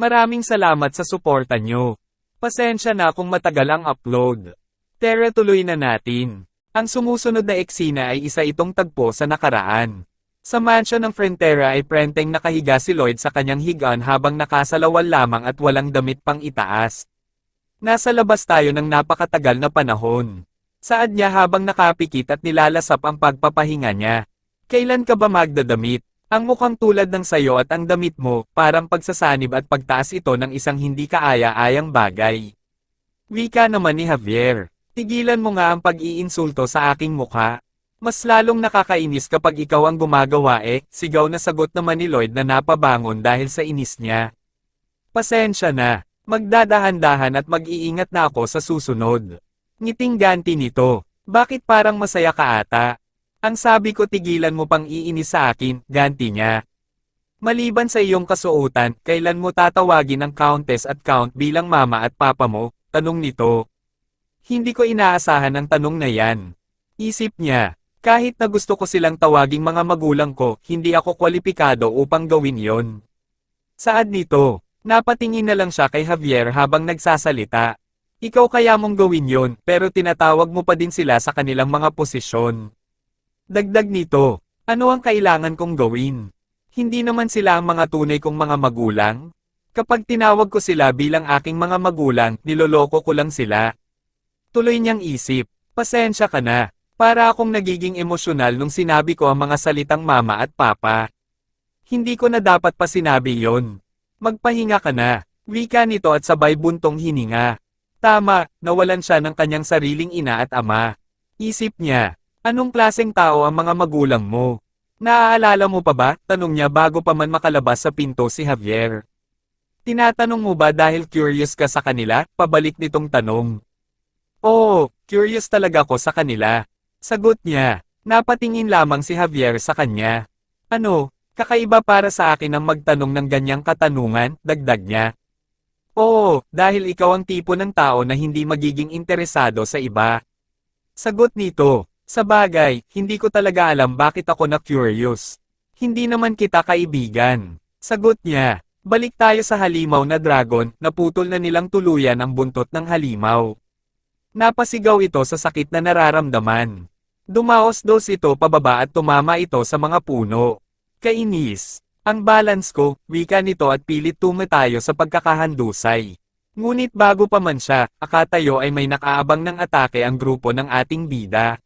Maraming salamat sa suporta nyo. Pasensya na kung matagal ang upload. Tara tuloy na natin. Ang sumusunod na eksena ay isa itong tagpo sa nakaraan. Sa mansion ng Frontera ay prenteng nakahiga si Lloyd sa kanyang higaan habang nakasalawal lamang at walang damit pang itaas. Nasa labas tayo ng napakatagal na panahon. Saad niya habang nakapikit at nilalasap ang pagpapahinga niya. Kailan ka ba magdadamit? Ang mukhang tulad ng sayo at ang damit mo, parang pagsasanib at pagtaas ito ng isang hindi kaaya-ayang bagay. Wika naman ni Javier. Tigilan mo nga ang pag-iinsulto sa aking mukha. Mas lalong nakakainis kapag ikaw ang gumagawa eh, sigaw na sagot naman ni Lloyd na napabangon dahil sa inis niya. Pasensya na, magdadahan-dahan at mag-iingat na ako sa susunod. Ngiting ganti nito, bakit parang masaya ka ata? Ang sabi ko tigilan mo pang iinis sa akin, ganti niya. Maliban sa iyong kasuotan, kailan mo tatawagin ang countess at count bilang mama at papa mo? Tanong nito. Hindi ko inaasahan ang tanong na yan. Isip niya, kahit na gusto ko silang tawaging mga magulang ko, hindi ako kwalipikado upang gawin yon. Saad nito, napatingin na lang siya kay Javier habang nagsasalita. Ikaw kaya mong gawin yon, pero tinatawag mo pa din sila sa kanilang mga posisyon. Dagdag nito, ano ang kailangan kong gawin? Hindi naman sila ang mga tunay kong mga magulang? Kapag tinawag ko sila bilang aking mga magulang, niloloko ko lang sila. Tuloy niyang isip, pasensya ka na, para akong nagiging emosyonal nung sinabi ko ang mga salitang mama at papa. Hindi ko na dapat pa sinabi yon. Magpahinga ka na, wika nito at sabay buntong hininga. Tama, nawalan siya ng kanyang sariling ina at ama. Isip niya, Anong klaseng tao ang mga magulang mo? Naaalala mo pa ba? Tanong niya bago pa man makalabas sa pinto si Javier. Tinatanong mo ba dahil curious ka sa kanila? Pabalik nitong tanong. Oo, curious talaga ko sa kanila. Sagot niya. Napatingin lamang si Javier sa kanya. Ano, kakaiba para sa akin ang magtanong ng ganyang katanungan, dagdag niya. Oo, dahil ikaw ang tipo ng tao na hindi magiging interesado sa iba. Sagot nito. Sa bagay, hindi ko talaga alam bakit ako na curious. Hindi naman kita kaibigan. Sagot niya, balik tayo sa halimaw na dragon, naputol na nilang tuluyan ang buntot ng halimaw. Napasigaw ito sa sakit na nararamdaman. Dumaos dos ito pababa at tumama ito sa mga puno. Kainis. Ang balance ko, wika nito at pilit tumatayo sa pagkakahandusay. Ngunit bago pa man siya, akatayo ay may nakaabang ng atake ang grupo ng ating bida.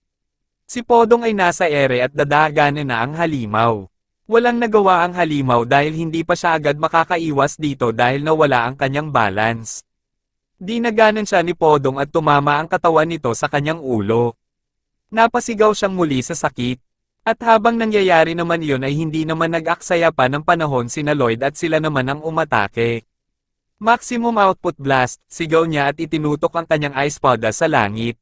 Si Podong ay nasa ere at dadaganan na ang halimaw. Walang nagawa ang halimaw dahil hindi pa siya agad makakaiwas dito dahil nawala ang kanyang balance. Dinaganan siya ni Podong at tumama ang katawan nito sa kanyang ulo. Napasigaw siyang muli sa sakit. At habang nangyayari naman iyon ay hindi naman nag-aksaya pa ng panahon sina Lloyd at sila naman ang umatake. Maximum output blast, sigaw niya at itinutok ang kanyang ice pada sa langit.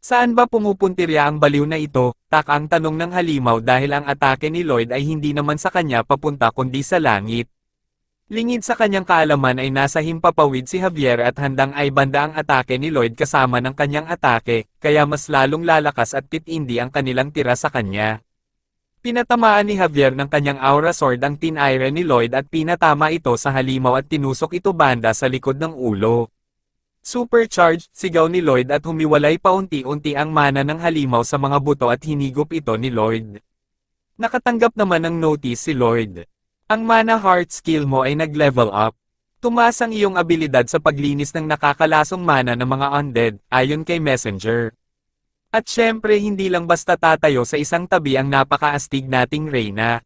Saan ba pumupuntirya ang baliw na ito? Tak ang tanong ng halimaw dahil ang atake ni Lloyd ay hindi naman sa kanya papunta kundi sa langit. Lingid sa kanyang kaalaman ay nasa himpapawid si Javier at handang ay banda ang atake ni Lloyd kasama ng kanyang atake, kaya mas lalong lalakas at titindi ang kanilang tira sa kanya. Pinatamaan ni Javier ng kanyang aura sword ang tinire ni Lloyd at pinatama ito sa halimaw at tinusok ito banda sa likod ng ulo. Supercharged, sigaw ni Lloyd at humiwalay paunti-unti ang mana ng halimaw sa mga buto at hinigop ito ni Lloyd. Nakatanggap naman ng notice si Lloyd. Ang mana heart skill mo ay nag-level up. Tumaas ang iyong abilidad sa paglinis ng nakakalasong mana ng mga undead, ayon kay Messenger. At syempre hindi lang basta tatayo sa isang tabi ang napakaastig nating Reyna.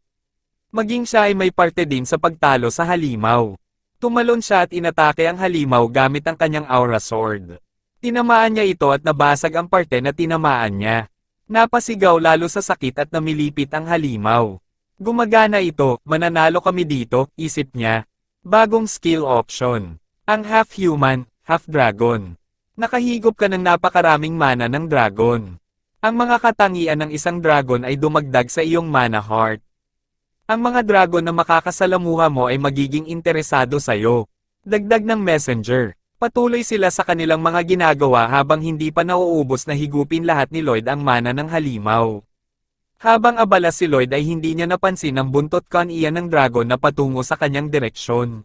Maging siya ay may parte din sa pagtalo sa halimaw. Tumalon siya at inatake ang halimaw gamit ang kanyang aura sword. Tinamaan niya ito at nabasag ang parte na tinamaan niya. Napasigaw lalo sa sakit at namilipit ang halimaw. Gumagana ito, mananalo kami dito, isip niya. Bagong skill option. Ang half-human, half-dragon. Nakahigop ka ng napakaraming mana ng dragon. Ang mga katangian ng isang dragon ay dumagdag sa iyong mana heart. Ang mga dragon na makakasalamuha mo ay magiging interesado sa'yo. Dagdag ng messenger. Patuloy sila sa kanilang mga ginagawa habang hindi pa nauubos na higupin lahat ni Lloyd ang mana ng halimaw. Habang abala si Lloyd ay hindi niya napansin ang buntot kaniya ng dragon na patungo sa kanyang direksyon.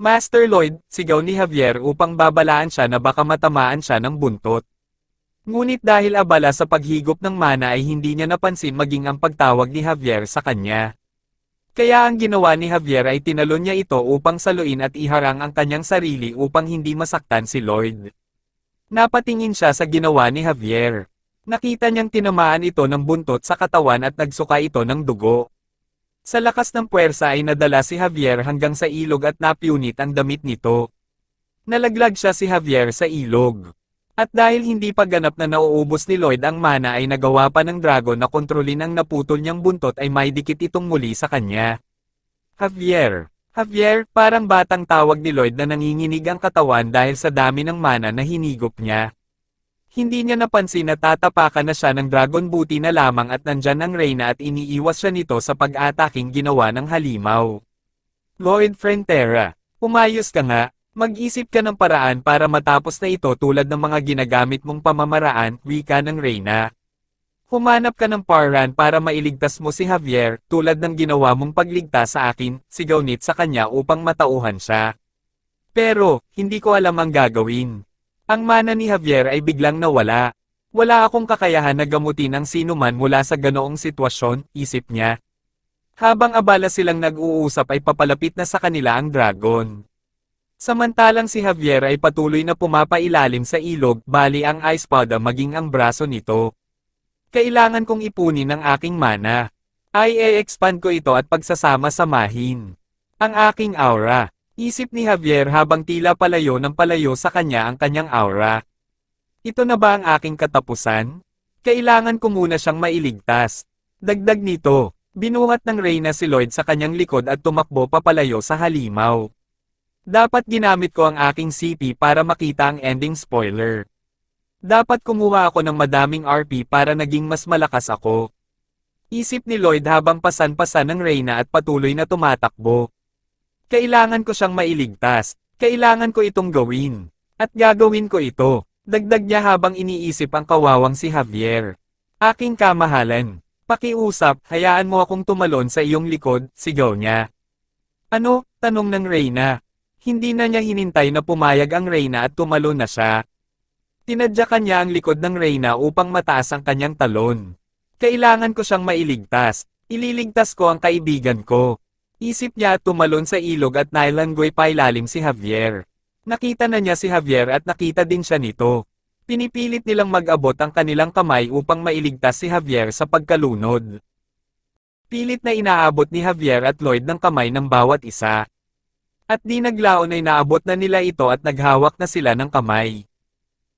Master Lloyd, sigaw ni Javier upang babalaan siya na baka matamaan siya ng buntot. Ngunit dahil abala sa paghigop ng mana ay hindi niya napansin maging ang pagtawag ni Javier sa kanya. Kaya ang ginawa ni Javier ay tinalon niya ito upang saluin at iharang ang kanyang sarili upang hindi masaktan si Lloyd. Napatingin siya sa ginawa ni Javier. Nakita niyang tinamaan ito ng buntot sa katawan at nagsuka ito ng dugo. Sa lakas ng puwersa ay nadala si Javier hanggang sa ilog at napiunit ang damit nito. Nalaglag siya si Javier sa ilog. At dahil hindi pa ganap na nauubos ni Lloyd ang mana ay nagawa pa ng dragon na kontrolin ang naputol niyang buntot ay may dikit itong muli sa kanya. Javier. Javier, parang batang tawag ni Lloyd na nanginginig ang katawan dahil sa dami ng mana na hinigop niya. Hindi niya napansin na tatapakan na siya ng dragon booty na lamang at nandyan ang Reyna at iniiwas siya nito sa pag-ataking ginawa ng halimaw. Lloyd Frontera, umayos ka nga, mag-isip ka ng paraan para matapos na ito tulad ng mga ginagamit mong pamamaraan, wika ng Reyna. Humanap ka ng paraan para mailigtas mo si Javier, tulad ng ginawa mong pagligtas sa akin, sigaw nit sa kanya upang matauhan siya. Pero, hindi ko alam ang gagawin. Ang mana ni Javier ay biglang nawala. Wala akong kakayahan na gamutin ang sino man mula sa ganoong sitwasyon, isip niya. Habang abala silang nag-uusap ay papalapit na sa kanila ang dragon. Samantalang si Javier ay patuloy na pumapailalim sa ilog, bali ang ice pada maging ang braso nito. Kailangan kong ipunin ang aking mana. Ay e-expand ko ito at pagsasama-samahin. Ang aking aura. Isip ni Javier habang tila palayo ng palayo sa kanya ang kanyang aura. Ito na ba ang aking katapusan? Kailangan ko muna siyang mailigtas. Dagdag nito, binuhat ng Reyna si Lloyd sa kanyang likod at tumakbo papalayo sa halimaw. Dapat ginamit ko ang aking CP para makita ang ending spoiler. Dapat kumuha ako ng madaming RP para naging mas malakas ako. Isip ni Lloyd habang pasan-pasan ng Reyna at patuloy na tumatakbo. Kailangan ko siyang mailigtas. Kailangan ko itong gawin. At gagawin ko ito. Dagdag niya habang iniisip ang kawawang si Javier. Aking kamahalan. Pakiusap, hayaan mo akong tumalon sa iyong likod, sigaw niya. Ano? Tanong ng Reyna. Hindi na niya hinintay na pumayag ang Reyna at tumalon na siya. Tinadyakan niya ang likod ng Reyna upang mataas ang kanyang talon. Kailangan ko siyang mailigtas. Ililigtas ko ang kaibigan ko. Isip niya at tumalon sa ilog at nailanggoy pailalim si Javier. Nakita na niya si Javier at nakita din siya nito. Pinipilit nilang mag-abot ang kanilang kamay upang mailigtas si Javier sa pagkalunod. Pilit na inaabot ni Javier at Lloyd ng kamay ng bawat isa. At di naglaon ay naabot na nila ito at naghawak na sila ng kamay.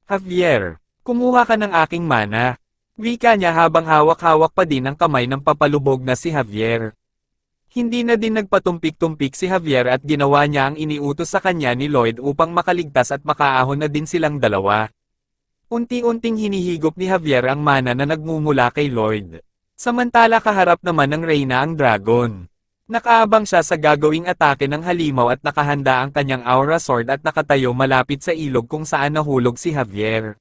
Javier, kumuha ka ng aking mana. Wika niya habang hawak-hawak pa din ang kamay ng papalubog na si Javier. Hindi na din nagpatumpik-tumpik si Javier at ginawa niya ang iniutos sa kanya ni Lloyd upang makaligtas at makaahon na din silang dalawa. Unti-unting hinihigop ni Javier ang mana na nagmumula kay Lloyd. Samantala kaharap naman ng Reyna ang dragon. Nakaabang siya sa gagawing atake ng halimaw at nakahanda ang kanyang aura sword at nakatayo malapit sa ilog kung saan nahulog si Javier.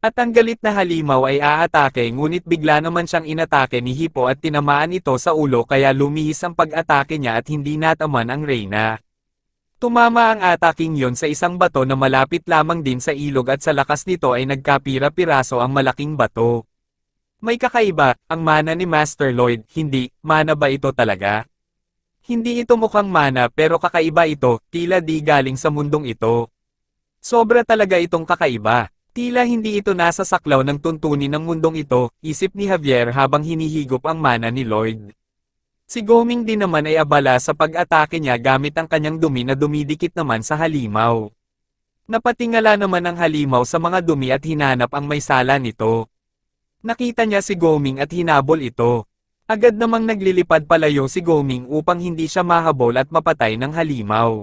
At ang galit na halimaw ay aatake ngunit bigla naman siyang inatake ni Hippo at tinamaan ito sa ulo kaya lumihis ang pag-atake niya at hindi nataman ang Reyna. Tumama ang ataking yon sa isang bato na malapit lamang din sa ilog at sa lakas nito ay nagkapira-piraso ang malaking bato. May kakaiba, ang mana ni Master Lloyd, hindi, mana ba ito talaga? Hindi ito mukhang mana pero kakaiba ito, tila di galing sa mundong ito. Sobra talaga itong kakaiba. Tila hindi ito nasa saklaw ng tuntunin ng mundong ito, isip ni Javier habang hinihigop ang mana ni Lloyd. Si Goming din naman ay abala sa pag-atake niya gamit ang kanyang dumi na dumidikit naman sa halimaw. Napatingala naman ang halimaw sa mga dumi at hinanap ang may sala nito. Nakita niya si Goming at hinabol ito. Agad namang naglilipad palayo si Goming upang hindi siya mahabol at mapatay ng halimaw.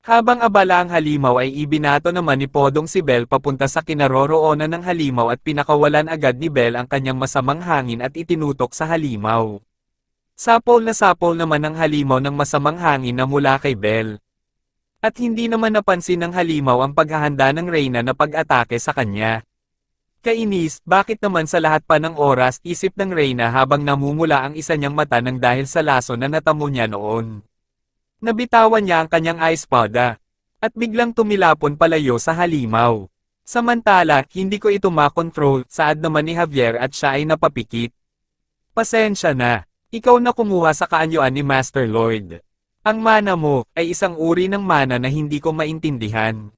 Habang abala ang halimaw ay ibinato naman ni Podong si Bell papunta sa kinaroroonan ng halimaw at pinakawalan agad ni Bell ang kanyang masamang hangin at itinutok sa halimaw. Sapol na sapol naman ang halimaw ng masamang hangin na mula kay Bell. At hindi naman napansin ng halimaw ang paghahanda ng Reyna na pag-atake sa kanya. Kainis, bakit naman sa lahat pa ng oras isip ng Reyna habang namumula ang isa niyang mata ng dahil sa laso na natamo niya noon. Nabitawan niya ang kanyang espada. At biglang tumilapon palayo sa halimaw. Samantala, hindi ko ito makontrol, saad naman ni Javier at siya ay napapikit. Pasensya na. Ikaw na kumuha sa kaanyuan ni Master Lloyd. Ang mana mo, ay isang uri ng mana na hindi ko maintindihan.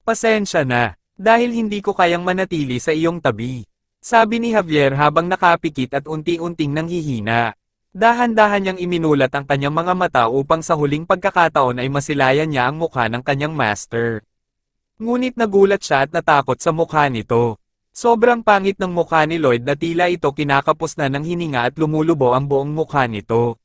Pasensya na, dahil hindi ko kayang manatili sa iyong tabi. Sabi ni Javier habang nakapikit at unti-unting nanghihina. Dahan-dahan niyang iminulat ang kanyang mga mata upang sa huling pagkakataon ay masilayan niya ang mukha ng kanyang master. Ngunit nagulat siya at natakot sa mukha nito. Sobrang pangit ng mukha ni Lloyd na tila ito kinakapos na ng hininga at lumulubo ang buong mukha nito.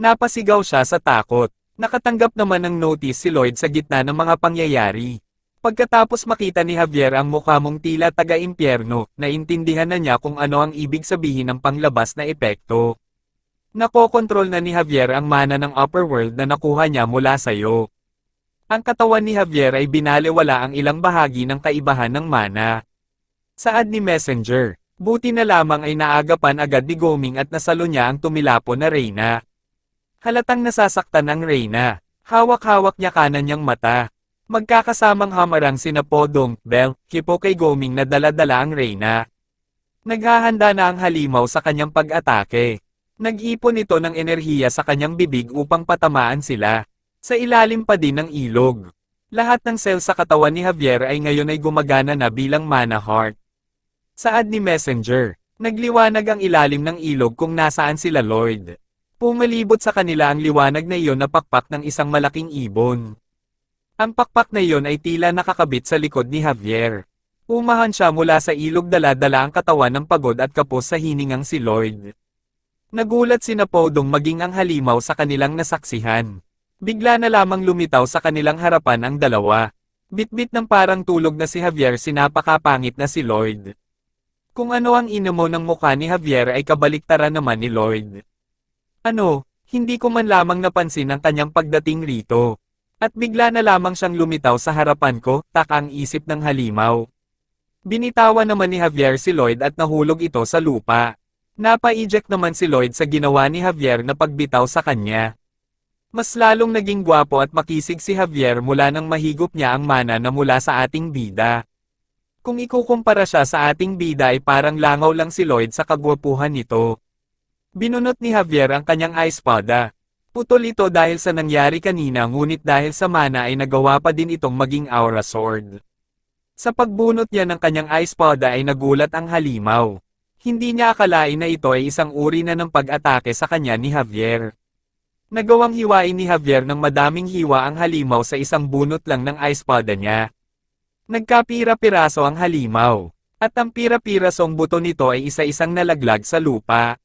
Napasigaw siya sa takot. Nakatanggap naman ng notice si Lloyd sa gitna ng mga pangyayari. Pagkatapos makita ni Javier ang mukha mong tila taga-impyerno, naintindihan na niya kung ano ang ibig sabihin ng panglabas na epekto. Nakokontrol na ni Javier ang mana ng upper world na nakuha niya mula sa iyo. Ang katawan ni Javier ay binaliwala ang ilang bahagi ng kaibahan ng mana. Saad ni Messenger, buti na lamang ay naagapan agad ni Goming at nasalo niya ang tumilapo na Reyna. Halatang nasasaktan ang Reyna. Hawak-hawak niya kanan niyang mata. Magkakasamang hamarang sina Podong, Bell, Kipo kay Goming na dala-dala ang Reyna. Naghahanda na ang halimaw sa kanyang pag-atake. Nag-ipon ito ng enerhiya sa kanyang bibig upang patamaan sila. Sa ilalim pa din ng ilog. Lahat ng cell sa katawan ni Javier ay ngayon ay gumagana na bilang mana heart. Saad ni Messenger, nagliwanag ang ilalim ng ilog kung nasaan sila Lloyd. Pumalibot sa kanila ang liwanag na iyon na pakpak ng isang malaking ibon. Ang pakpak na iyon ay tila nakakabit sa likod ni Javier. Umahan siya mula sa ilog dala-dala ang katawan ng pagod at kapos sa hiningang si Lloyd. Nagulat si Napodong maging ang halimaw sa kanilang nasaksihan. Bigla na lamang lumitaw sa kanilang harapan ang dalawa. Bitbit ng parang tulog na si Javier sinapakapangit na si Lloyd. Kung ano ang inamo ng mukha ni Javier ay kabaliktaran naman ni Lloyd. Ano, hindi ko man lamang napansin ang kanyang pagdating rito. At bigla na lamang siyang lumitaw sa harapan ko, tak ang isip ng halimaw. Binitawan naman ni Javier si Lloyd at nahulog ito sa lupa. Napa-eject naman si Lloyd sa ginawa ni Javier na pagbitaw sa kanya. Mas lalong naging gwapo at makisig si Javier mula nang mahigop niya ang mana na mula sa ating bida. Kung ikukumpara siya sa ating bida ay parang langaw lang si Lloyd sa kagwapuhan nito. Binunot ni Javier ang kanyang espada. Putol ito dahil sa nangyari kanina ngunit dahil sa mana ay nagawa pa din itong maging aura sword. Sa pagbunot niya ng kanyang espada ay nagulat ang halimaw. Hindi niya akalain na ito ay isang uri na ng pag-atake sa kanya ni Javier. Nagawang hiwain ni Javier ng madaming hiwa ang halimaw sa isang bunot lang ng espada niya. Nagkapira-piraso ang halimaw, at ang pira-pirasong buto nito ay isa-isang nalaglag sa lupa.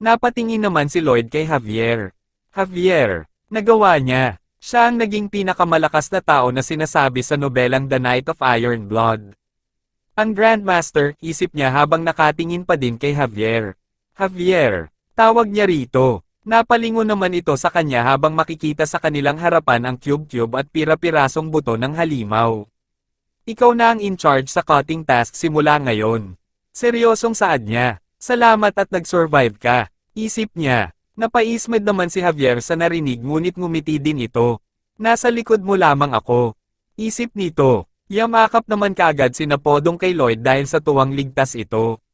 Napatingin naman si Lloyd kay Javier. Javier, nagawa niya. Siya ang naging pinakamalakas na tao na sinasabi sa nobelang The Knight of Iron Blood. Ang Grandmaster, isip niya habang nakatingin pa din kay Javier. Javier, tawag niya rito. Napalingon naman ito sa kanya habang makikita sa kanilang harapan ang cube-cube at pira-pirasong buto ng halimaw. Ikaw na ang in charge sa cutting task simula ngayon. Seryosong saad niya. Salamat at nag-survive ka. Isip niya. Napaismed naman si Javier sa narinig ngunit ngumiti din ito. Nasa likod mo lamang ako. Isip nito. Yamakap naman kaagad si Napodong kay Lloyd dahil sa tuwang ligtas ito.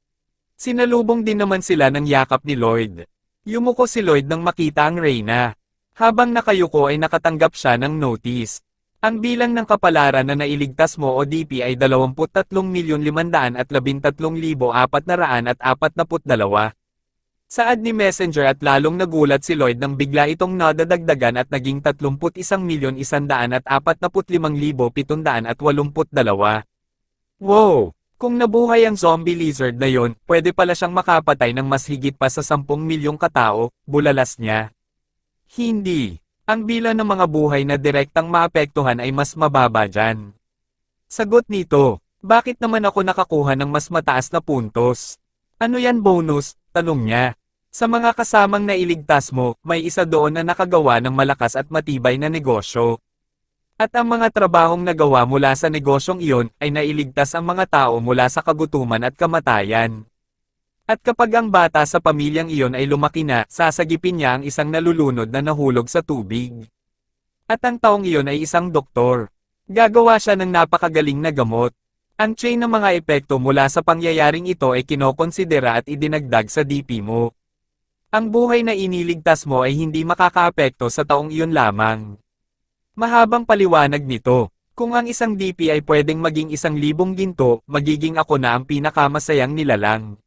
Sinalubong din naman sila ng yakap ni Lloyd. Yumuko si Lloyd nang makita ang Reyna. Habang nakayuko ay nakatanggap siya ng notice. Ang bilang ng kapalaran na nailigtas mo o DP ay 23,513,442. Saad ni Messenger at lalong nagulat si Lloyd nang bigla itong nadadagdagan at naging 31,145,782. Wow! Kung nabuhay ang zombie lizard na yon, pwede pala siyang makapatay ng mas higit pa sa 10 milyong katao, bulalas niya. Hindi. Ang bilang ng mga buhay na direktang maapektuhan ay mas mababa dyan. Sagot nito, bakit naman ako nakakuha ng mas mataas na puntos? Ano yan bonus? Tanong niya. Sa mga kasamang nailigtas mo, may isa doon na nakagawa ng malakas at matibay na negosyo. At ang mga trabahong nagawa mula sa negosyong iyon ay nailigtas ang mga tao mula sa kagutuman at kamatayan. At kapag ang bata sa pamilyang iyon ay lumaki na, sasagipin niya ang isang nalulunod na nahulog sa tubig. At ang taong iyon ay isang doktor. Gagawa siya ng napakagaling na gamot. Ang chain ng mga epekto mula sa pangyayaring ito ay kinokonsidera at idinagdag sa DP mo. Ang buhay na iniligtas mo ay hindi makakaapekto sa taong iyon lamang. Mahabang paliwanag nito. Kung ang isang DP ay pwedeng maging isang libong ginto, magiging ako na ang pinakamasayang nilalang.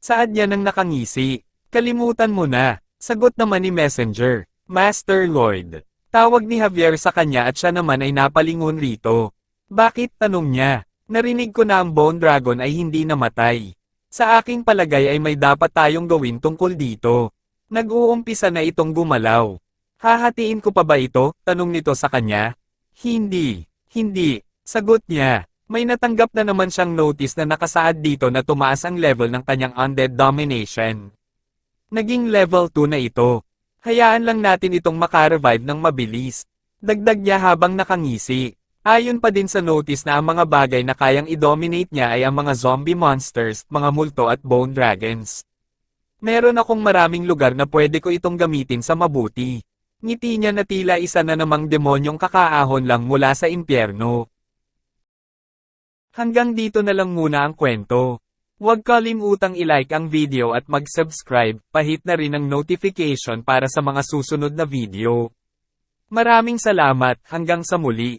Saad niya nang nakangisi. Kalimutan mo na. Sagot naman ni Messenger. Master Lloyd. Tawag ni Javier sa kanya at siya naman ay napalingon rito. Bakit tanong niya? Narinig ko na ang Bone Dragon ay hindi namatay. Sa aking palagay ay may dapat tayong gawin tungkol dito. Nag-uumpisa na itong gumalaw. Hahatiin ko pa ba ito? Tanong nito sa kanya. Hindi. Hindi. Sagot niya. May natanggap na naman siyang notice na nakasaad dito na tumaas ang level ng kanyang undead domination. Naging level 2 na ito. Hayaan lang natin itong makarevive ng mabilis. Dagdag niya habang nakangisi. Ayon pa din sa notice na ang mga bagay na kayang i-dominate niya ay ang mga zombie monsters, mga multo at bone dragons. Meron akong maraming lugar na pwede ko itong gamitin sa mabuti. Ngiti niya na tila isa na namang demonyong kakaahon lang mula sa impyerno. Hanggang dito na lang muna ang kwento. Huwag kalimutang i-like ang video at mag-subscribe, pahit na rin ang notification para sa mga susunod na video. Maraming salamat, hanggang sa muli.